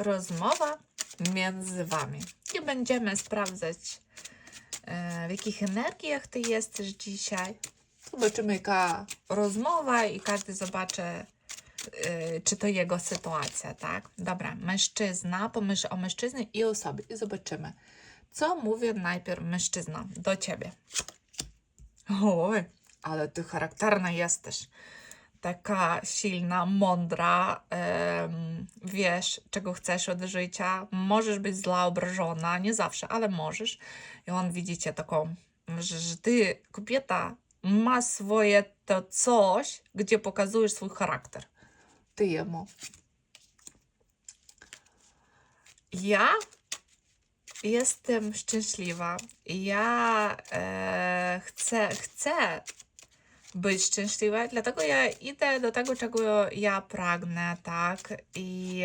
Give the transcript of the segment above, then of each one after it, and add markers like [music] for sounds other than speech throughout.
rozmowa między Wami. I będziemy sprawdzać, e, w jakich energiach Ty jesteś dzisiaj. Zobaczymy, jaka rozmowa i każdy zobaczy, e, czy to jego sytuacja, tak? Dobra, mężczyzna, pomyśl o mężczyźnie i o sobie i zobaczymy, co mówi najpierw mężczyzna do Ciebie. Oj, ale Ty charakterna jesteś taka silna, mądra, wiesz, czego chcesz od życia. Możesz być zła, obrażona, nie zawsze, ale możesz. I on widzicie taką, że, że ty, kobieta, ma swoje to coś, gdzie pokazujesz swój charakter. Ty jemu. Ja jestem szczęśliwa. Ja e, chcę, chcę być szczęśliwa, dlatego ja idę do tego, czego ja pragnę, tak? I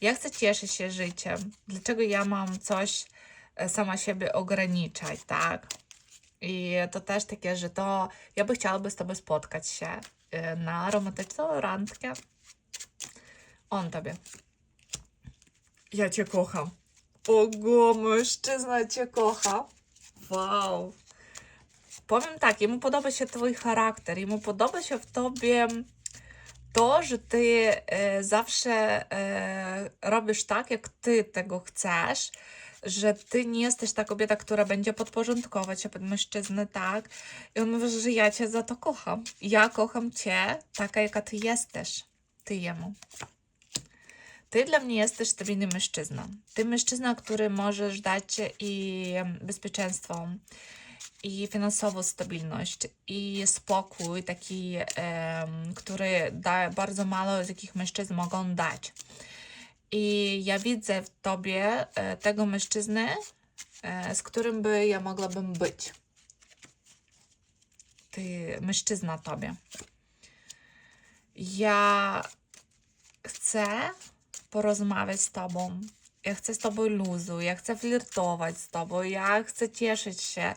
ja chcę cieszyć się życiem. Dlaczego ja mam coś e, sama siebie ograniczać, tak? I to też takie, że to ja by chciała z tobą spotkać się e, na romantyczną randkę. On tobie. Ja cię kocham. Ogo, mężczyzna cię kocha. Wow. Powiem tak, jemu podoba się twój charakter, jemu podoba się w tobie to, że ty e, zawsze e, robisz tak, jak ty tego chcesz, że ty nie jesteś ta kobieta, która będzie podporządkować się pod mężczyznę, tak? I on mówi, że ja cię za to kocham. Ja kocham cię taka, jaka ty jesteś. Ty jemu. Ty dla mnie jesteś stabilny mężczyzna. Ty mężczyzna, który możesz dać i bezpieczeństwo, i finansową stabilność, i spokój, taki, który da bardzo mało z jakich mężczyzn mogą dać. I ja widzę w tobie e, tego mężczyznę, e, z którym by ja mogłabym być. Ty, mężczyzna tobie. Ja chcę porozmawiać z tobą. Ja chcę z tobą luzu, ja chcę flirtować z tobą, ja chcę cieszyć się.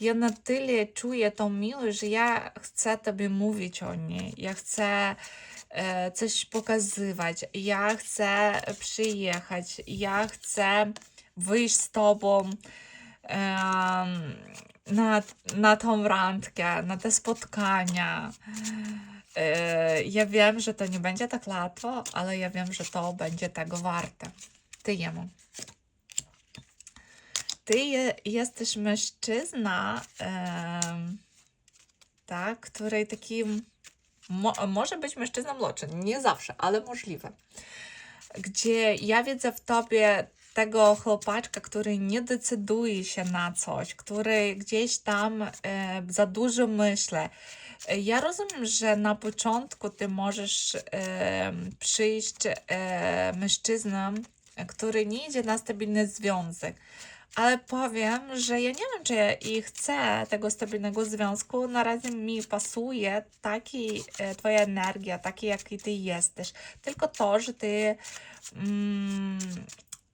Ja na tyle czuję tą miłość, że ja chcę tobie mówić o niej. Ja chcę e, coś pokazywać. Ja chcę przyjechać. Ja chcę wyjść z tobą na, na tą randkę, na te spotkania. E, ja wiem, że to nie będzie tak łatwo, ale ja wiem, że to będzie tego warte. Ty jemu. Ty je, jesteś mężczyzna, em, tak, który takim mo, może być mężczyzną młodszym, nie zawsze, ale możliwe. Gdzie ja widzę w tobie tego chłopaczka, który nie decyduje się na coś, który gdzieś tam e, za dużo myśli. E, Ja rozumiem, że na początku ty możesz e, przyjść e, który nie idzie na stabilny związek. Ale powiem, że ja nie wiem, czy ja i chcę tego stabilnego związku. Na razie mi pasuje taki e, twoja energia, taki jaki ty jesteś. Tylko to, że ty mm,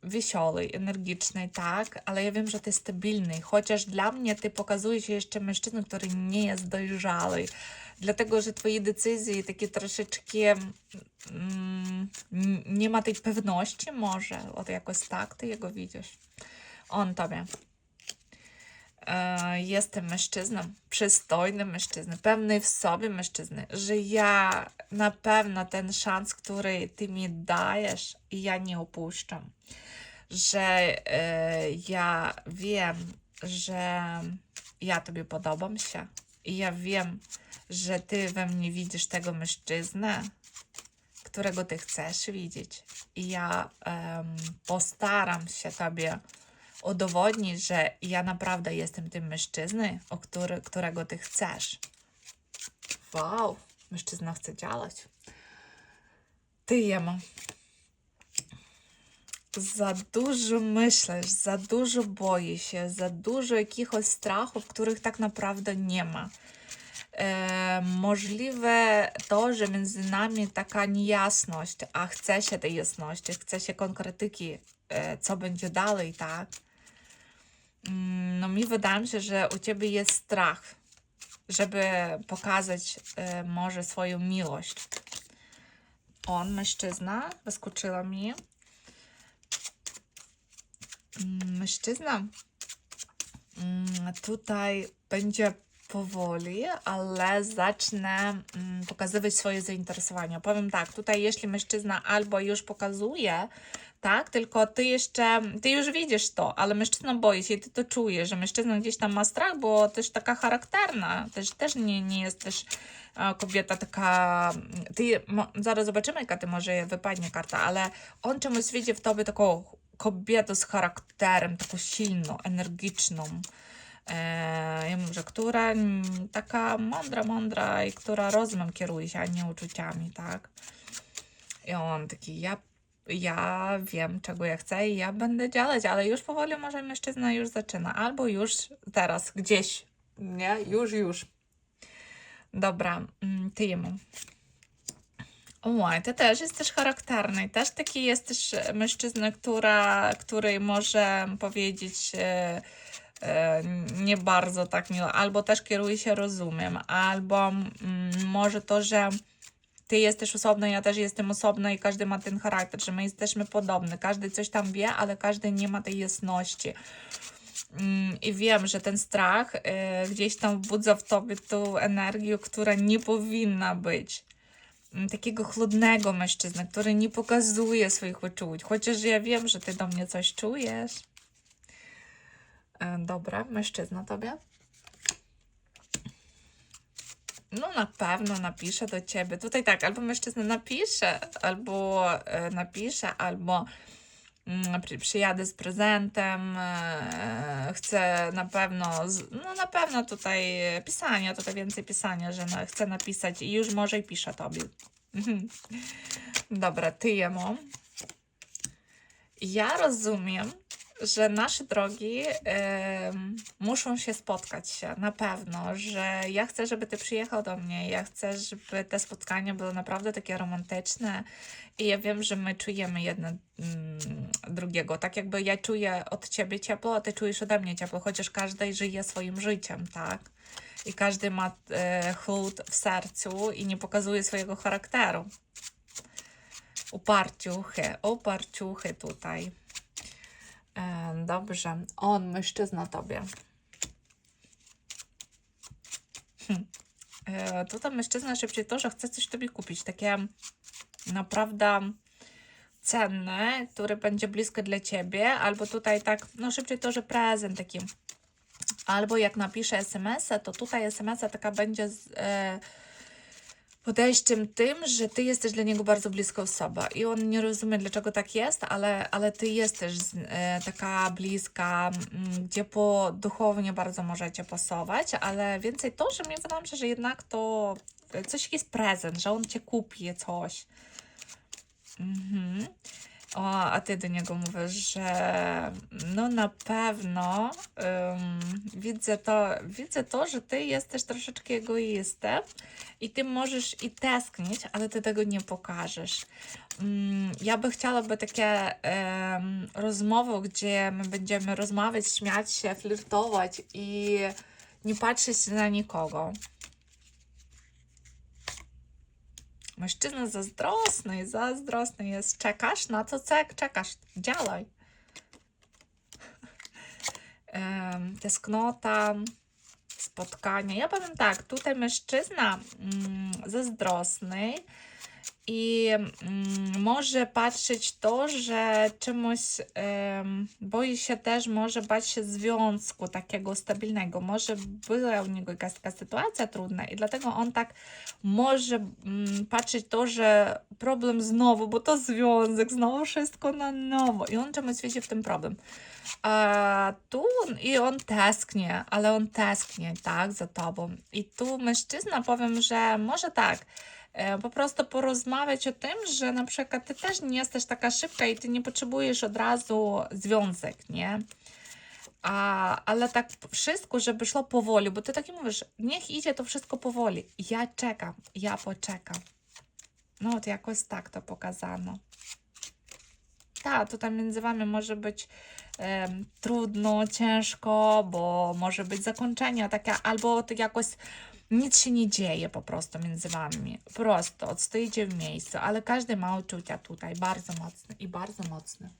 wiesioły, energiczny, tak, ale ja wiem, że ty stabilny. Chociaż dla mnie ty pokazujesz jeszcze mężczyzną, który nie jest dojrzały. Dlatego, że twoje decyzje takie troszeczkę mm, nie ma tej pewności może. Od jakoś tak ty jego widzisz. On tobie. E, jestem mężczyzną, przystojnym mężczyzną, pewny w sobie mężczyzny, że ja na pewno ten szans, który ty mi dajesz, ja nie opuszczam. Że e, ja wiem, że ja tobie podobam się i ja wiem, że ty we mnie widzisz tego mężczyznę, którego ty chcesz widzieć. I ja em, postaram się tobie udowodnić, że ja naprawdę jestem tym mężczyzną, o który, którego ty chcesz. Wow, mężczyzna chce działać. Ty jemu. Za dużo myślisz, za dużo boisz się, za dużo jakichś strachów, których tak naprawdę nie ma. E, możliwe to, że między nami taka niejasność, a chce się tej jasności, chce się konkretyki, e, co będzie dalej, tak? Mm, No mi wydaje się, że u ciebie jest strach, żeby pokazać e, może swoją miłość. On, mężczyzna, wyskoczyła mi. mm, mężczyzna mm, tutaj będzie powoli, ale zacznę pokazywać swoje zainteresowania. Powiem tak, tutaj jeśli mężczyzna albo już pokazuje, tak, tylko ty jeszcze, ty już widzisz to, ale mężczyzna boi się i ty to czujesz, że mężczyzna gdzieś tam ma strach, bo też taka charakterna, też, też nie, nie jest też e, kobieta taka, ty, zaraz zobaczymy jaka ty może wypadnie karta, ale on czemuś widzi w tobie taką kobietę z charakterem, taką silną, energiczną, e, ja mówię, która mm, taka mądra, mądra i która rozumem kieruje się, a nie uczuciami, tak? I on taki, ja, ja wiem, czego ja chcę i ja będę działać, ale już powoli może mężczyzna już zaczyna, albo już teraz, gdzieś, nie? Już, już. Dobra, mm, ty jemu. Oj, ty też jesteś charakterny. Też taki jesteś mężczyzna, która, który może powiedzieć e, e, nie bardzo tak miło, albo też kieruje się rozumiem, albo mm, może to, że ty jesteś osobna, ja też jestem osobna i każdy ma ten charakter, że my jesteśmy podobni. Każdy coś tam wie, ale każdy nie ma tej jasności. Mm, I wiem, że ten strach e, gdzieś tam wbudza w tobie tą energię, która nie powinna być. Mm, Takiego chłodnego mężczyzny, który nie pokazuje swoich uczuć. Chociaż ja wiem, że ty do mnie coś czujesz. E, Dobra, mężczyzna tobie? No na pewno napisze do ciebie. Tutaj tak, albo mężczyzna napisze, albo e, napisze, albo mm, przy, przyjadę z prezentem, e, chcę na pewno, z, no na pewno tutaj pisania, tutaj więcej pisania, że na, chcę napisać i już może i pisze tobie. Mhm. Dobra, ty jemu. Ja rozumiem, że nasze drogi em, muszą się spotkać się, na pewno, że ja chcę, żeby ty przyjechał do mnie, ja chcę, żeby te spotkania były naprawdę takie romantyczne i ja wiem, że my czujemy jedno mm, drugiego, tak jakby ja czuję od ciebie ciepło, a ty czujesz ode mnie ciepło, chociaż każdy żyje swoim życiem, tak? I każdy ma e, chłód w sercu i nie pokazuje swojego charakteru. Uparciuchy, uparciuchy tutaj. E, dobrze. On, mężczyzna tobie. Hm. E, tutaj mężczyzna szybciej to, że chce coś tobie kupić. Takie naprawdę cenne, które będzie bliskie dla ciebie, albo tutaj tak, no szybciej to, że prezent taki. Albo jak napisze SMS-a, to tutaj SMS-a taka będzie z, e, podejściem tym, że ty jesteś dla niego bardzo bliska osoba i on nie rozumie, dlaczego tak jest, ale, ale ty jesteś e, taka bliska, gdzie po duchownie bardzo możecie pasować, ale więcej to, że mi wydaje się, że jednak to coś jest prezent, że on cię kupi coś. Mhm. O, a ty do niego mówisz, że no na pewno ym, widzę, to, widzę to, że ty jesteś troszeczkę egoistą i ty możesz i tęsknić, ale ty tego nie pokażesz. Ym, ja by chciałaby takie ym, rozmowy, gdzie my będziemy rozmawiać, śmiać się, flirtować i nie patrzeć na nikogo. Mężczyzna zazdrosny, zazdrosny jest. Czekasz na co czekasz? Działaj. [laughs] Tęsknota, spotkania. Ja powiem tak, tutaj mężczyzna mm, zazdrosny i mm, może patrzeć to, że czemuś em, boi się też, może bać się związku takiego stabilnego. Może była u niego jakaś taka sytuacja trudna i dlatego on tak może mm, patrzeć to, że problem znowu, bo to związek, znowu wszystko na nowo i on czemuś widzi w tym problem. A tu i on tęsknie, ale on tęsknie, tak, za tobą. I tu mężczyzna, powiem, że może tak, po prostu porozmawiać o tym, że na przykład ty też nie jesteś taka szybka i ty nie potrzebujesz od razu związek, nie? A, ale tak wszystko, żeby szło powoli, bo ty tak mówisz, niech idzie to wszystko powoli. Ja czekam, ja poczekam. No, to jakoś tak to pokazano. Tak, tutaj między wami może być trudno, ciężko, bo może być zakończenie takie, albo tak jakoś nic się nie dzieje po prostu między wami. Prosto odstoicie w miejscu, ale każdy ma uczucia tutaj bardzo mocne i bardzo mocne.